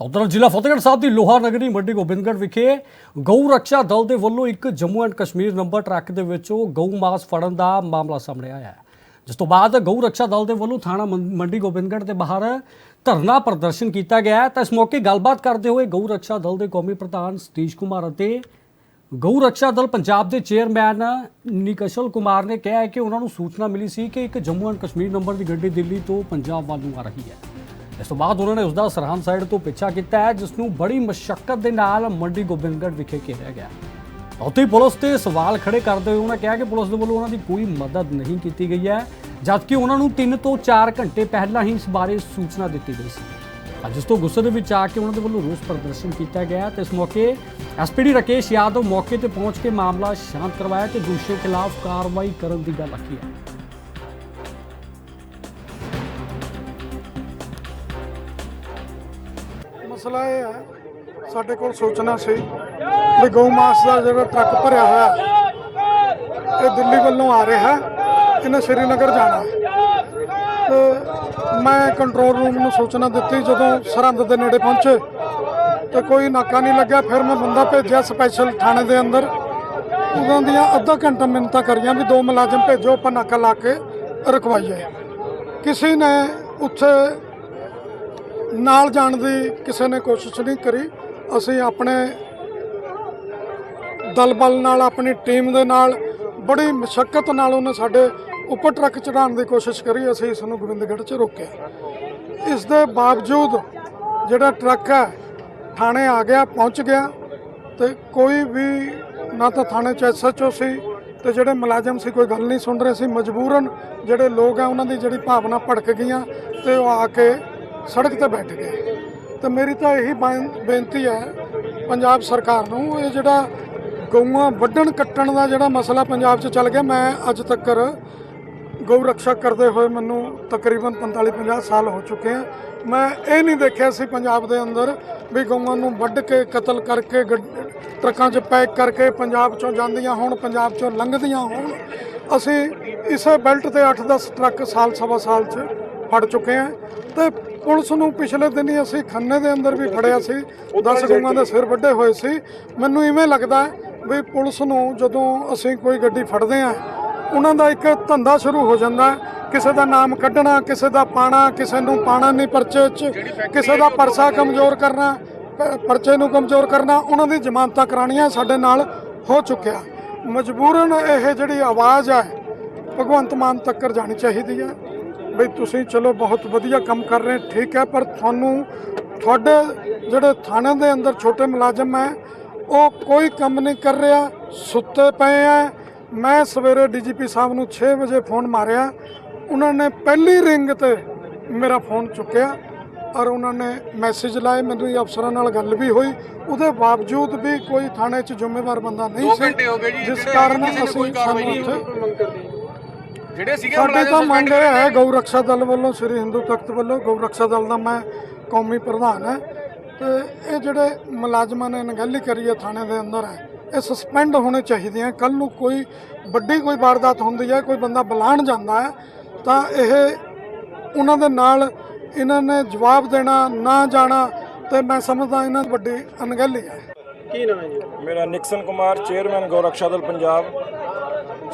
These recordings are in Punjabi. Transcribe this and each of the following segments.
ਤਾਂ ਉੱਧਰ ਜ਼ਿਲ੍ਹਾ ਫਤਿਹਗੜ੍ਹ ਸਾਹਿਬ ਦੀ ਲੋਹਾ ਨਗਰੀ ਮੰਡੀ ਗੋਬਿੰਦਗੜ੍ਹ ਵਿਖੇ ਗਊ ਰੱਖਿਆ ਦਲ ਦੇ ਵੱਲੋਂ ਇੱਕ Jammu and Kashmir number truck ਦੇ ਵਿੱਚੋਂ ਗਊ ਮਾਸ ਫੜਨ ਦਾ ਮਾਮਲਾ ਸਾਹਮਣੇ ਆਇਆ ਹੈ। ਜਿਸ ਤੋਂ ਬਾਅਦ ਗਊ ਰੱਖਿਆ ਦਲ ਦੇ ਵੱਲੋਂ ਥਾਣਾ ਮੰਡੀ ਗੋਬਿੰਦਗੜ੍ਹ ਦੇ ਬਾਹਰ ਧਰਨਾ ਪ੍ਰਦਰਸ਼ਨ ਕੀਤਾ ਗਿਆ ਤਾਂ ਇਸ ਮੌਕੇ ਗੱਲਬਾਤ ਕਰਦੇ ਹੋਏ ਗਊ ਰੱਖਿਆ ਦਲ ਦੇ ਕੌਮੀ ਪ੍ਰਧਾਨ ਸਤੀਸ਼ ਕੁਮਾਰ ਅਤੇ ਗਊ ਰੱਖਿਆ ਦਲ ਪੰਜਾਬ ਦੇ ਚੇਅਰਮੈਨ ਨਿਕਸ਼ਲ ਕੁਮਾਰ ਨੇ ਕਿਹਾ ਹੈ ਕਿ ਉਹਨਾਂ ਨੂੰ ਸੂਚਨਾ ਮਿਲੀ ਸੀ ਕਿ ਇੱਕ ਜੰਮੂ ਐਂਡ ਕਸ਼ਮੀਰ ਨੰਬਰ ਦੀ ਗੱਡੀ ਦਿੱਲੀ ਤੋਂ ਪੰਜਾਬ ਵੱਲ ਨੂੰ ਆ ਰਹੀ ਹੈ। ਇਸ ਤੋਂ ਬਾਅਦ ਉਹਨਾਂ ਨੇ ਉਸ ਦਾ ਸਰਹੰਦ ਸਾਈਡ ਤੋਂ ਪਿੱਛਾ ਕੀਤਾ ਹੈ, ਜਿਸ ਨੂੰ ਬੜੀ ਮਸ਼ੱਕਤ ਦੇ ਨਾਲ ਮੰਡੀ ਗੋਬਿੰਦਗੜ੍ਹ ਵਿਖੇ ਘੇਰਿਆ ਗਿਆ ਉੱਥੇ ਹੀ ਪੁਲਿਸ ਤੇ ਸਵਾਲ ਖੜੇ ਕਰਦੇ ਹੋਏ ਉਹਨਾਂ ਕਿਹਾ ਕਿ ਪੁਲਿਸ ਦੇ ਵੱਲੋਂ ਉਹਨਾਂ ਦੀ ਕੋਈ ਮਦਦ ਨਹੀਂ ਕੀਤੀ ਗਈ ਹੈ, ਜਦਕਿ ਉਹਨਾਂ ਨੂੰ 3 ਤੋਂ 4 ਘੰਟੇ ਪਹਿਲਾਂ ਹੀ ਇਸ ਬਾਰੇ ਸੂਚਨਾ ਦਿੱਤੀ ਗਈ ਸੀ। ਅੱਜ ਇਸ ਤੋਂ ਗੁੱਸੇ ਦੇ ਵਿੱਚ ਆ ਕੇ ਉਹਨਾਂ ਦੇ ਵੱਲੋਂ ਰੋਸ ਪ੍ਰਦਰਸ਼ਨ ਕੀਤਾ ਗਿਆ ਤੇ ਇਸ ਮੌਕੇ ਐਸਪੀਡੀ ਰਾਕੇਸ਼ ਯਾਦਵ ਮੌਕੇ ਤੇ ਪਹੁੰਚ ਕੇ ਮਾਮਲਾ ਸ਼ਾਂਤ ਕਰਵਾਇਆ ਤੇ ਦੋਸ਼ੀਆਂ ਖਿਲਾਫ ਕਾਰਵਾਈ ਕਰਨ ਦੀ ਗੱਲ ਆਖੀ ਹੈ। ਮਸਲਾ ਇਹ ਹੈ, ਸਾਡੇ ਕੋਲ ਸੋਚਣਾ ਸੀ ਵੀ ਗਊ ਮਾਸ ਦਾ ਜਿਹੜਾ ਟਰੱਕ ਭਰਿਆ ਹੋਇਆ, ਇਹ ਦਿੱਲੀ ਵੱਲੋਂ ਆ ਰਿਹਾ ਇਹਨੇ ਸ਼੍ਰੀਨਗਰ ਜਾਣਾ ਤੇ ਮੈਂ ਕੰਟਰੋਲ ਰੂਮ ਨੂੰ ਸੂਚਨਾ ਦਿੱਤੀ ਜਦੋਂ ਸਰਹੰਦ ਦੇ ਨੇੜੇ ਪਹੁੰਚੇ ਤੇ ਕੋਈ ਨਾਕਾ ਨਹੀਂ ਲੱਗਿਆ, ਫਿਰ ਮੈਂ ਬੰਦਾ ਭੇਜਿਆ ਸਪੈਸ਼ਲ ਥਾਣੇ ਦੇ ਅੰਦਰ। ਉਹਨਾਂ ਦੀਆਂ ਅੱਧਾ ਘੰਟਾ ਮਿੰਨਤਾਂ ਕਰੀਆਂ ਵੀ ਦੋ ਮੁਲਾਜ਼ਮ ਭੇਜੋ, ਆਪਾਂ ਨਾਕਾ ਲਾ ਕੇ ਰਖਵਾਈਏ। ਕਿਸੇ ਨੇ ਉੱਥੇ ਨਾਲ ਜਾਣ ਦੀ ਕਿਸੇ ਨੇ ਕੋਸ਼ਿਸ਼ ਨਹੀਂ ਕਰੀ। ਅਸੀਂ ਆਪਣੇ ਦਲ ਬਲ ਨਾਲ, ਆਪਣੀ ਟੀਮ ਦੇ ਨਾਲ, ਬੜੀ ਮੁਸ਼ਕਲ ਨਾਲ ਉਹਨੇ ਸਾਡੇ ਉੱਪਰ ਟਰੱਕ ਚੜਾਉਣ ਦੀ ਕੋਸ਼ਿਸ਼ ਕਰੀ। ਅਸੀਂ ਇਸ ਨੂੰ ਗੋਬਿੰਦਗੜ੍ਹ 'ਚ ਰੋਕਿਆ। ਇਸ ਦੇ ਬਾਵਜੂਦ ਜਿਹੜਾ ਟਰੱਕ ਹੈ, ਥਾਣੇ ਆ ਗਿਆ, ਪਹੁੰਚ ਗਿਆ ਤੇ ਕੋਈ ਵੀ ਨਾ ਤਾਂ ਥਾਣੇ 'ਚ ਐਸਐਚਓ ਸੀ ਤੇ ਜਿਹੜੇ ਮੁਲਾਜ਼ਮ ਸੀ, ਕੋਈ ਗੱਲ ਨਹੀਂ ਸੁਣ ਰਹੇ ਸੀ। ਮਜਬੂਰਨ ਜਿਹੜੇ ਲੋਕ ਆ, ਉਹਨਾਂ ਦੀ ਜਿਹੜੀ ਭਾਵਨਾ ਭੜਕ ਗਈਆਂ ਤੇ ਉਹ ਆ ਕੇ ਸੜਕ ਤੇ ਬੈਠ ਗਏ। ਤੇ ਮੇਰੀ ਤਾਂ ਇਹੀ ਬੇਨਤੀ ਹੈ, ਪੰਜਾਬ ਸਰਕਾਰ ਨੂੰ, ਇਹ ਜਿਹੜਾ ਗਊਆਂ ਵੱਢਣ, ਕੱਟਣ ਦਾ ਜਿਹੜਾ ਮਸਲਾ ਪੰਜਾਬ 'ਚ ਚੱਲ ਗਿਆ, ਮੈਂ ਅੱਜ ਤੱਕ ਗਊ ਰੱਖਿਆ ਕਰਦੇ ਹੋਏ ਮੈਨੂੰ ਤਕਰੀਬਨ 45 50 ਸਾਲ ਹੋ ਚੁੱਕੇ ਆ। ਮੈਂ ਇਹ ਨਹੀਂ ਦੇਖਿਆ ਸੀ ਪੰਜਾਬ ਦੇ ਅੰਦਰ ਵੀ ਗਊਆਂ ਨੂੰ ਵੱਢ ਕੇ, ਕਤਲ ਕਰਕੇ, ਗੱਡ- ਟਰੱਕਾਂ 'ਚ ਪੈਕ ਕਰਕੇ ਪੰਜਾਬ 'ਚੋਂ ਜਾਂਦੀਆਂ ਹੋਣ, ਪੰਜਾਬ 'ਚੋਂ ਲੰਘਦੀਆਂ ਹੋਣ। ਅਸੀਂ ਇਸੇ ਬੈਲਟ ਤੇ 8-10 ਟਰੱਕ ਸਾਲ ਸਵਾ ਸਾਲ 'ਚ ਫੜ ਚੁੱਕੇ ਆ ਤੇ ਪੁਲਿਸ ਨੂੰ ਪਿਛਲੇ ਦਿਨੀ ਅਸੀਂ ਖੰਨੇ ਦੇ ਅੰਦਰ ਵੀ ਫੜਿਆ ਸੀ। 10 ਗਊਆਂ ਦੇ ਸਿਰ ਵੱਡੇ ਹੋਏ ਸੀ। ਮੈਨੂੰ ਇਵੇਂ ਲੱਗਦਾ ਵੀ ਪੁਲਿਸ ਨੂੰ ਜਦੋਂ ਅਸੀਂ ਕੋਈ ਗੱਡੀ ਫੜਦੇ ਆ, ਉਹਨਾਂ ਦਾ ਇੱਕ ਧੰਦਾ ਸ਼ੁਰੂ ਹੋ ਜਾਂਦਾ। ਕਿਸੇ ਦਾ ਨਾਮ ਕੱਢਣਾ, ਕਿਸੇ ਦਾ ਪਾਣਾ, ਕਿਸੇ ਨੂੰ ਪਾਣਾ ਨਹੀਂ ਪਰਚੇ 'ਚ, ਕਿਸੇ ਦਾ ਪਰਸਾ ਕਮਜ਼ੋਰ ਕਰਨਾ, ਪਰਚੇ ਨੂੰ ਕਮਜ਼ੋਰ ਕਰਨਾ, ਉਹਨਾਂ ਦੀ ਜ਼ਮਾਨਤਾਂ ਕਰਾਣੀਆਂ ਸਾਡੇ ਨਾਲ ਹੋ ਚੁੱਕਿਆ। ਮਜਬੂਰਨ ਇਹ ਜਿਹੜੀ ਆਵਾਜ਼ ਹੈ ਭਗਵੰਤ ਮਾਨ ਤੱਕ ਜਾਣੀ ਚਾਹੀਦੀ ਹੈ ਬਈ ਤੁਸੀਂ ਚਲੋ ਬਹੁਤ ਵਧੀਆ ਕੰਮ ਕਰ ਰਹੇ ਠੀਕ ਹੈ ਪਰ ਤੁਹਾਨੂੰ ਤੁਹਾਡੇ ਜਿਹੜੇ ਥਾਣੇ ਦੇ ਅੰਦਰ ਛੋਟੇ ਮੁਲਾਜ਼ਮ ਹੈ ਉਹ ਕੋਈ ਕੰਮ ਨਹੀਂ ਕਰ ਰਿਹਾ ਸੁੱਤੇ ਪਏ ਆ ਮੈਂ ਸਵੇਰੇ ਡੀਜੀਪੀ ਸਾਹਿਬ ਨੂੰ 6 ਵਜੇ ਫੋਨ ਮਾਰਿਆ ਉਹਨਾਂ ਨੇ ਪਹਿਲੀ ਰਿੰਗ ਤੇ ਮੇਰਾ ਫੋਨ ਚੁੱਕਿਆ ਔਰ ਉਹਨਾਂ ਨੇ ਮੈਸੇਜ ਲਾਏ ਮੈਨੂੰ ਇਹ ਅਫਸਰਾਂ ਨਾਲ ਗੱਲ ਵੀ ਹੋਈ ਉਹਦੇ ਬਾਵਜੂਦ ਵੀ ਕੋਈ ਥਾਣੇ 'ਚ ਜ਼ਿੰਮੇਵਾਰ ਬੰਦਾ ਨਹੀਂ ਸੀ ਜਿਸ ਕਾਰਨ ਅਸੀਂ ਸਾਨੂੰ ਉੱਥੇ ਜਿਹੜੇ ਸੀਗੇ ਸਾਡੇ ਤਾਂ ਮੰਗ ਇਹ ਹੈ ਗਊ ਰੱਖਿਆ ਦਲ ਵੱਲੋਂ ਸ੍ਰੀ ਹਿੰਦੂ ਤਖਤ ਵੱਲੋਂ ਗਊ ਰੱਖਿਆ ਦਲ ਦਾ ਮੈਂ ਕੌਮੀ ਪ੍ਰਧਾਨ ਹੈ। ਤੇ ਇਹ ਜਿਹੜੇ ਮੁਲਾਜ਼ਮਾਂ ਨੇ ਅਣਗਹਿਲੀ ਕਰੀ ਹੈ ਥਾਣੇ ਦੇ ਅੰਦਰ ਹੈ ਇਹ ਸਸਪੈਂਡ ਹੋਣੇ ਚਾਹੀਦੇ ਆ। ਕੱਲ ਨੂੰ ਕੋਈ ਵੱਡੀ ਕੋਈ ਵਾਰਦਾਤ ਹੁੰਦੀ ਹੈ ਕੋਈ ਬੰਦਾ ਬੁਲਾਣ ਜਾਂਦਾ ਹੈ ਤਾਂ ਇਹ ਉਹਨਾਂ ਦੇ ਨਾਲ ਇਹਨਾਂ ਨੇ ਜਵਾਬ ਦੇਣਾ ਨਾ ਜਾਣਾ ਤੇ ਮੈਂ ਸਮਝਦਾ ਇਹਨਾਂ ਦੀ ਵੱਡੀ ਅਣਗਹਿਲੀ ਹੈ। ਮੇਰਾ ਨਿਕਸਨ ਕੁਮਾਰ ਚੇਅਰਮੈਨ ਗੌਰਕਸ਼ਾ ਦਲ ਪੰਜਾਬ।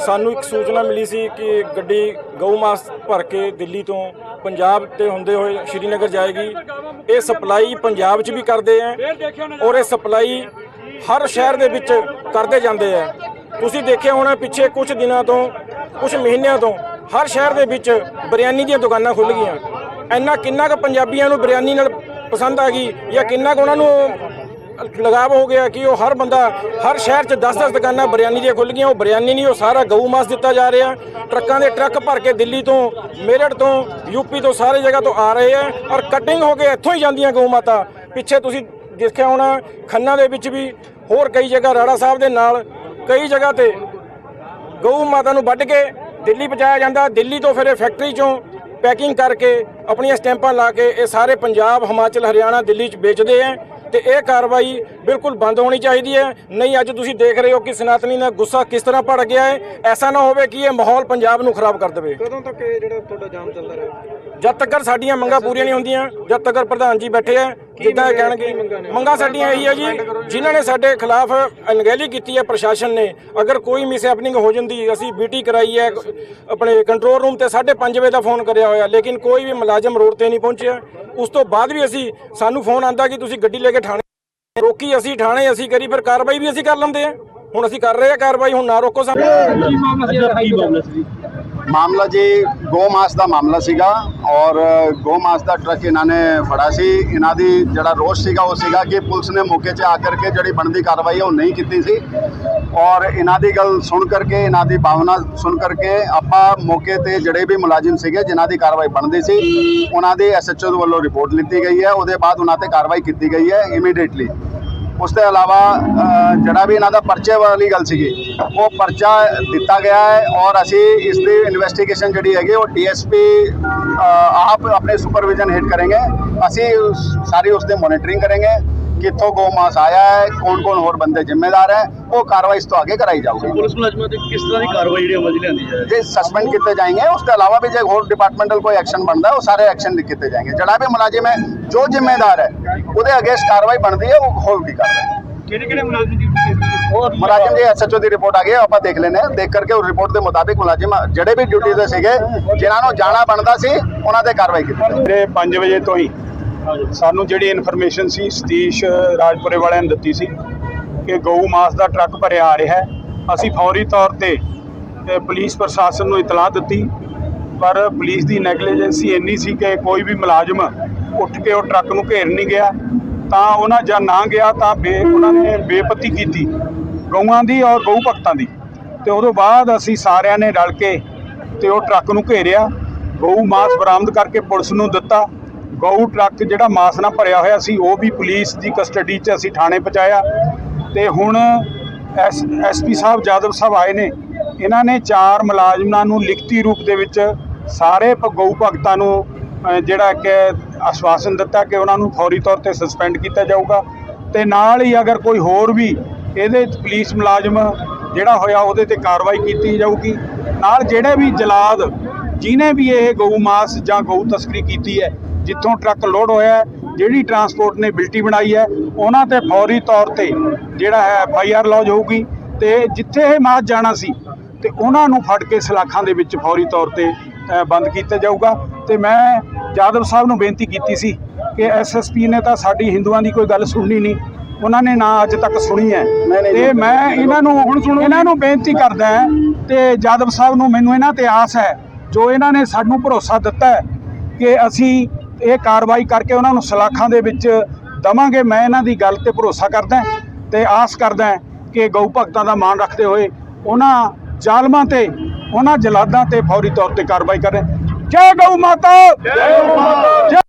ਸਾਨੂੰ ਇੱਕ ਸੂਚਨਾ ਮਿਲੀ ਸੀ ਕਿ ਗੱਡੀ ਗਊ ਮਾਸ ਭਰ ਕੇ ਦਿੱਲੀ ਤੋਂ ਪੰਜਾਬ ਤੇ ਹੁੰਦੇ ਹੋਏ ਸ਼੍ਰੀਨਗਰ ਜਾਏਗੀ। ਇਹ ਸਪਲਾਈ ਪੰਜਾਬ 'ਚ ਵੀ ਕਰਦੇ ਆ ਔਰ ਇਹ ਸਪਲਾਈ ਹਰ ਸ਼ਹਿਰ ਦੇ ਵਿੱਚ ਕਰਦੇ ਜਾਂਦੇ ਆ। ਤੁਸੀਂ ਦੇਖਿਆ ਹੋਣਾ ਪਿੱਛੇ ਕੁਝ ਦਿਨਾਂ ਤੋਂ ਕੁਝ ਮਹੀਨਿਆਂ ਤੋਂ ਹਰ ਸ਼ਹਿਰ ਦੇ ਵਿੱਚ ਬਿਰਿਆਨੀ ਦੀਆਂ ਦੁਕਾਨਾਂ ਖੁੱਲ ਗਈਆਂ। ਇੰਨਾ ਕਿੰਨਾ ਕੁ ਪੰਜਾਬੀਆਂ ਨੂੰ ਬਿਰਿਆਨੀ ਨਾਲ ਪਸੰਦ ਆ ਗਈ ਜਾਂ ਕਿੰਨਾ ਕੁ ਉਹਨਾਂ ਨੂੰ ਲਗਾਵ ਹੋ ਗਿਆ ਕਿ ਉਹ ਹਰ ਬੰਦਾ, ਹਰ ਸ਼ਹਿਰ 'ਚ 10-10 ਦੁਕਾਨਾਂ ਬਰਿਆਨੀ ਦੀਆਂ ਖੁੱਲ ਗਈਆਂ, ਉਹ ਬਰਿਆਨੀ ਨਹੀਂ, ਉਹ ਸਾਰਾ ਗਊ ਮਾਸ ਦਿੱਤਾ ਜਾ ਰਿਹਾ। ਟਰੱਕਾਂ ਦੇ ਟਰੱਕ ਭਰ ਕੇ ਦਿੱਲੀ ਤੋਂ, ਮੇਰਠ ਤੋਂ ਯੂਪੀ ਤੋਂ, ਸਾਰੇ ਜਗ੍ਹਾ ਤੋਂ ਆ ਰਹੇ ਆ ਔਰ ਕਟਿੰਗ ਹੋ ਕੇ ਇੱਥੋਂ ਹੀ ਜਾਂਦੀਆਂ ਗਊ ਮਾਤਾ। ਪਿੱਛੇ ਤੁਸੀਂ ਦੇਖਿਆ ਹੋਣਾ, ਖੰਨਾ ਦੇ ਵਿੱਚ ਵੀ ਹੋਰ ਕਈ ਜਗ੍ਹਾ, ਰਾੜਾ ਸਾਹਿਬ ਦੇ ਨਾਲ ਕਈ ਜਗ੍ਹਾ ਤੇ ਗਊ ਮਾਤਾ ਨੂੰ ਵੱਢ ਕੇ ਦਿੱਲੀ ਪਹੁੰਚਾਇਆ ਜਾਂਦਾ। ਦਿੱਲੀ ਤੋਂ ਫਿਰ ਇਹ ਫੈਕਟਰੀ ਚੋਂ ਪੈਕਿੰਗ ਕਰਕੇ ਆਪਣੀਆਂ ਸਟੈਂਪਾਂ ਲਾ ਕੇ ਇਹ ਸਾਰੇ ਪੰਜਾਬ, ਹਿਮਾਚਲ, ਹਰਿਆਣਾ, ਦਿੱਲੀ 'ਚ ਵੇਚਦੇ ਆ। ਤੇ ਇਹ ਕਾਰਵਾਈ ਬਿਲਕੁਲ ਬੰਦ ਹੋਣੀ ਚਾਹੀਦੀ ਹੈ। ਨਹੀਂ ਅੱਜ ਤੁਸੀਂ ਦੇਖ ਰਹੇ ਹੋ ਕਿ ਸਨਾਤਨੀ ਦਾ ਗੁੱਸਾ ਕਿਸ ਤਰ੍ਹਾਂ ਭੜ ਗਿਆ ਹੈ। ਐਸਾ ਨਾ ਹੋਵੇ ਕਿ ਇਹ ਮਾਹੌਲ ਪੰਜਾਬ ਨੂੰ ਖਰਾਬ ਕਰ ਦੇਵੇ। ਕਦੋਂ ਤੱਕ ਇਹ ਜਿਹੜਾ ਤੁਹਾਡਾ ਜਾਮ ਚੱਲਦਾ ਰਹੇ? ਜਦ ਤੱਕ ਸਾਡੀਆਂ ਮੰਗਾਂ ਪੂਰੀਆਂ ਨਹੀਂ ਹੁੰਦੀਆਂ ਜਦ ਤੱਕ ਪ੍ਰਧਾਨ ਜੀ ਬੈਠੇ ਆ ਜਿੱਦਾਂ ਕਹਿਣਗੇ ਮੰਗਾਂ ਸਾਡੀਆਂ ਇਹੀ ਹੈ ਜੀ ਜਿਨ੍ਹਾਂ ਨੇ ਸਾਡੇ ਖਿਲਾਫ ਅਣਗਹਿਲੀ ਕੀਤੀ ਹੈ ਪ੍ਰਸ਼ਾਸਨ ਨੇ। ਅਗਰ ਕੋਈ ਮਿਸ ਹੈਪਨਿੰਗ ਹੋ ਜਾਂਦੀ ਅਸੀਂ ਬੀਟੀ ਕਰਾਈ ਹੈ ਆਪਣੇ ਕੰਟਰੋਲ ਰੂਮ ਤੇ 5:30 ਵਜੇ ਦਾ ਫੋਨ ਕਰਿਆ ਹੋਇਆ ਲੇਕਿਨ ਕੋਈ ਵੀ ਮੁਲਾਜ਼ਮ ਰੋਡ ਤੇ ਨਹੀਂ ਪਹੁੰਚਿਆ। ਉਸ ਤੋਂ ਬਾਅਦ ਵੀ ਅਸੀਂ ਸਾਨੂੰ ਫੋਨ ਆਂਦਾ ਕਿ ਤੁਸੀਂ ਗੱਡੀ ਲੈ ਕੇ ਥਾਣੇ ਰੋਕੀ ਅਸੀਂ ਥਾਣੇ ਅਸੀਂ ਕਰੀ ਫਿਰ ਕਾਰਵਾਈ ਵੀ ਅਸੀਂ ਕਰ ਲੈਂਦੇ ਆ। ਹੁਣ ਅਸੀਂ ਕਰ ਰਹੇ ਆ ਕਾਰਵਾਈ ਹੁਣ ਨਾ ਰੋਕੋ ਸਾਨੂੰ। ਮਾਮਲਾ ਮਾਮਲਾ ਜੀ ਗੋ ਮਾਸ ਦਾ ਮਾਮਲਾ ਸੀਗਾ ਔਰ ਗੋ ਮਾਸ ਦਾ ਟਰੱਕ ਇਹਨਾਂ ਨੇ ਫੜਾ ਸੀ। ਇਹਨਾਂ ਦੀ ਜਿਹੜਾ ਰੋਸ਼ ਸੀਗਾ, ਉਹ ਸੀਗਾ ਕਿ ਪੁਲਿਸ ਨੇ ਮੌਕੇ 'ਤੇ ਆ ਕਰਕੇ ਜਿਹੜੀ ਬਣਦੀ ਕਾਰਵਾਈ ਹੈ ਉਹ ਨਹੀਂ ਕੀਤੀ ਸੀ। ਔਰ ਇਹਨਾਂ ਦੀ ਗੱਲ ਸੁਣ ਕਰਕੇ, ਇਹਨਾਂ ਦੀ ਭਾਵਨਾ ਸੁਣ ਕਰਕੇ ਆਪਾਂ ਮੌਕੇ ਤੇ ਜਿਹੜੇ ਵੀ ਮੁਲਾਜ਼ਮ ਸੀਗੇ, ਜਿਨ੍ਹਾਂ ਦੀ ਕਾਰਵਾਈ ਬਣਦੀ ਸੀ, ਉਹਨਾਂ ਦੇ ਐਸਐਚਓ ਵੱਲੋਂ ਰਿਪੋਰਟ ਲਿੱਤੀ ਗਈ ਹੈ। ਉਹਦੇ ਬਾਅਦ ਉਹਨਾਂ ਤੇ ਕਾਰਵਾਈ ਕੀਤੀ ਗਈ ਹੈ ਇਮੀਡੀਏਟਲੀ ਉਸ ਤੋਂ ਇਲਾਵਾ ਜਿਹੜਾ ਵੀ ਇਹਨਾਂ ਦਾ ਪਰਚੇ ਵਾਲੀ ਗੱਲ ਸੀਗੀ, ਉਹ ਪਰਚਾ ਦਿੱਤਾ ਗਿਆ ਹੈ ਔਰ ਅਸੀਂ ਇਸ ਦੀ ਇਨਵੈਸਟੀਗੇਸ਼ਨ ਜਿਹੜੀ ਹੈਗੀ, ਉਹ ਡੀਐਸਪੀ ਆਪ ਆਪਣੇ ਸੁਪਰਵਿਜ਼ਨ ਹੇਡ ਕਰਾਂਗੇ। ਅਸੀਂ ਸਾਰੀ ਉਸ ਦੀ ਮੋਨਿਟਰਿੰਗ ਕਰਾਂਗੇ। ਕਿੱਥੋਂ ਗੋਮਾਸ ਆਇਆ ਹੈ ਕੌਣ ਕੌਣ ਹੋਰ ਬੰਦੇ ਜ਼ਿੰਮੇਦਾਰ ਹੈ ਉਹ ਕਾਰਵਾਈ ਇਸ ਤੋਂ ਅੱਗੇ ਕਰਾਈ ਜਾਊਗੀ। ਪੁਲਿਸ ਮੁਲਾਜ਼ਮਾਂ ਤੇ ਕਿਸ ਤਰ੍ਹਾਂ ਦੀ ਕਾਰਵਾਈ ਜਿਹੜੀ ਅਮਲ ਲਿਆਂਦੀ ਜਾਏ? ਜੇ ਸਸਪੈਂਡ ਕੀਤੇ ਜਾਣਗੇ ਉਸ ਤੋਂ ਇਲਾਵਾ ਵੀ ਜੇ ਹੋਰ ਡਿਪਾਰਟਮੈਂਟਲ ਕੋਈ ਐਕਸ਼ਨ ਬਣਦਾ ਉਹ ਸਾਰੇ ਐਕਸ਼ਨ ਕੀਤੇ ਜਾਣਗੇ ਜਿਹੜਾ ਵੀ ਮੁਲਾਜ਼ਮ ਹੈ ਜੋ ਜ਼ਿੰਮੇਦਾਰ ਹੈ ਉਹਦੇ ਅਗੇਂਸਟ ਕਾਰਵਾਈ ਬਣਦੀ ਹੈ ਉਹ ਹੋਊਗੀ ਕਾਰਵਾਈ ਕਿਹੜੇ ਕਿਹੜੇ ਮੁਲਾਜ਼ਮ ਦੀ ਹੋਰ ਮੁਲਾਜ਼ਮ ਦੇ ਐਸਐਚਓ ਦੀ ਰਿਪੋਰਟ ਆ ਗਈ ਆਪਾਂ ਦੇਖ ਲੈਨੇ ਦੇਖ ਕਰਕੇ ਉਹ ਰਿਪੋਰਟ ਦੇ ਮੁਤਾਬਿਕ ਮੁਲਾਜ਼ਮ ਜਿਹੜੇ ਵੀ ਡਿਊਟੀ ਤੇ ਸੀਗੇ ਜਿਨ੍ਹਾਂ ਨੂੰ ਜਾਣਾ ਬਣਦਾ ਸੀ ਉਹਨਾਂ ਤੇ ਕਾਰਵਾਈ ਕੀਤੀ 5 ਵਜੇ ਤੋਂ ਹੀ ਸਾਨੂੰ ਜਿਹੜੀ ਇਨਫੋਰਮੇਸ਼ਨ ਸੀ, ਸਤੀਸ਼ ਰਾਜਪੁਰੇ ਵਾਲਿਆਂ ਨੇ ਦਿੱਤੀ ਸੀ ਕਿ ਗਊ ਮਾਸ ਦਾ ਟਰੱਕ ਭਰਿਆ ਆ ਰਿਹਾ ਹੈ। ਅਸੀਂ ਫੌਰੀ ਤੌਰ ਤੇ ਪੁਲਿਸ ਪ੍ਰਸ਼ਾਸਨ ਨੂੰ ਇਤਲਾਹ ਦਿੱਤੀ, ਪਰ ਪੁਲਿਸ ਦੀ ਨੈਗਲੀਜੈਂਸੀ ਇੰਨੀ ਸੀ ਕਿ ਕੋਈ ਵੀ ਮੁਲਾਜ਼ਮ ਉੱਠ ਕੇ ਉਹ ਟਰੱਕ ਨੂੰ ਘੇਰ ਨਹੀਂ ਗਿਆ। ਤਾਂ ਉਹਨਾਂ ਜਾਂ ਨਾ ਗਿਆ ਤਾਂ ਬੇ, ਉਹਨਾਂ ਨੇ ਬੇਪਤੀ ਕੀਤੀ ਗਊਆਂ ਦੀ ਔਰ ਗਊ ਭਗਤਾਂ ਦੀ। ਤੇ ਉਦੋਂ ਬਾਅਦ ਅਸੀਂ ਸਾਰਿਆਂ ਨੇ ਰਲ ਕੇ ਤੇ ਉਹ ਟਰੱਕ ਨੂੰ ਘੇਰਿਆ। ਗਊ ਮਾਸ ਬਰਾਮਦ ਕਰਕੇ ਪੁਲਿਸ ਨੂੰ ਦਿੱਤਾ। ਗਊ ਟਰੱਕ ਜਿਹੜਾ ਮਾਸ ਨਾਲ ਭਰਿਆ ਹੋਇਆ ਸੀ, ਉਹ ਵੀ ਪੁਲਿਸ ਦੀ ਕਸਟਡੀ 'ਚ ਅਸੀਂ ਥਾਣੇ ਪਹੁੰਚਾਇਆ। ਤੇ ਹੁਣ ਐਸ ਐਸਪੀ ਸਾਹਿਬ ਜਾਦਵ ਸਾਹਿਬ ਆਏ ਨੇ। ਇਹਨਾਂ ਨੇ ਚਾਰ ਮੁਲਾਜ਼ਮਾਂ ਨੂੰ ਲਿਖਤੀ ਰੂਪ ਦੇ ਵਿੱਚ ਸਾਰੇ ਭ- ਗਊ ਭਗਤਾਂ ਨੂੰ ਜਿਹੜਾ ਕਿ ਆਸ਼ਵਾਸਨ ਦਿੱਤਾ ਕਿ ਉਹਨਾਂ ਨੂੰ ਫੌਰੀ ਤੌਰ ਤੇ ਸਸਪੈਂਡ ਕੀਤਾ ਜਾਊਗਾ। ਤੇ ਨਾਲ ਹੀ ਅਗਰ ਕੋਈ ਹੋਰ ਵੀ ਇਹਦੇ ਪੁਲਿਸ ਮੁਲਾਜ਼ਮ ਜਿਹੜਾ ਹੋਇਆ, ਉਹਦੇ ਤੇ ਕਾਰਵਾਈ ਕੀਤੀ ਜਾਊਗੀ। ਨਾਲ ਜਿਹੜੇ ਵੀ ਜਲਾਦ ਜਿਨੇ ਵੀ ਇਹ ਗਊ ਮਾਸ ਜਾਂ ਗਊ ਤਸਕਰੀ ਕੀਤੀ ਹੈ ਜਿੱਥੋਂ ਟਰੱਕ ਲੋਡ ਹੋਇਆ ਜਿਹੜੀ ਟਰਾਂਸਪੋਰਟ ਨੇ ਬਿਲਟੀ ਬਣਾਈ ਹੈ ਉਹਨਾਂ ਤੇ ਫੌਰੀ ਤੌਰ ਤੇ ਜਿਹੜਾ ਹੈ ਐਫ ਆਈ ਆਰ ਲੌਜ ਹੋਊਗੀ ਤੇ ਜਿੱਥੇ ਇਹ ਮਾਸ ਜਾਣਾ ਸੀ ਤੇ ਉਹਨਾਂ ਨੂੰ ਫੜ ਕੇ ਸਲਾਖਾਂ ਦੇ ਵਿੱਚ ਫੌਰੀ ਤੌਰ ਤੇ ਬੰਦ ਕੀਤਾ ਜਾਊਗਾ। ਤੇ ਮੈਂ ਜਾਦਵ ਸਾਹਿਬ ਨੂੰ ਬੇਨਤੀ ਕੀਤੀ ਸੀ ਕਿ ਐਸਐਸਪੀ ਨੇ ਤਾਂ ਸਾਡੀ ਹਿੰਦੂਆਂ ਦੀ ਕੋਈ ਗੱਲ ਸੁਣਨੀ ਨਹੀਂ। ਉਹਨਾਂ ਨੇ ਨਾ ਅੱਜ ਤੱਕ ਸੁਣੀ ਹੈ। ਤੇ ਮੈਂ ਇਹਨਾਂ ਨੂੰ ਹੁਣ ਸੁਣੋ। ਇਹਨਾਂ ਨੂੰ ਬੇਨਤੀ ਕਰਦਾ ਤੇ ਜਾਦਵ ਸਾਹਿਬ ਨੂੰ ਮੈਨੂੰ ਇਹਨਾਂ ਤੇ ਆਸ ਹੈ ਜੋ ਇਹਨਾਂ ਨੇ ਸਾਨੂੰ ਭਰੋਸਾ ਦਿੱਤਾ ਹੈ ਕਿ ਅਸੀਂ ਇਹ ਕਾਰਵਾਈ ਕਰਕੇ ਉਹਨਾਂ ਨੂੰ ਸਲਾਖਾਂ ਦੇ ਵਿੱਚ ਦਵਾਂਗੇ। ਮੈਂ ਇਹਨਾਂ ਦੀ ਗੱਲ ਤੇ ਭਰੋਸਾ ਕਰਦਾ ਤੇ ਆਸ ਕਰਦਾ ਕਿ ਗਊ ਭਗਤਾਂ ਦਾ ਮਾਣ ਰੱਖਦੇ ਹੋਏ ਉਹਨਾਂ ਜ਼ਾਲਮਾਂ ਤੇ ਉਹਨਾਂ ਜਲਾਦਾਂ ਤੇ ਫੌਰੀ ਤੌਰ ਤੇ ਕਾਰਵਾਈ ਕਰੇ ਜੈ ਗਊ ਮਾਤਾ! ਜੈ ਗਊ ਮਾਤਾ!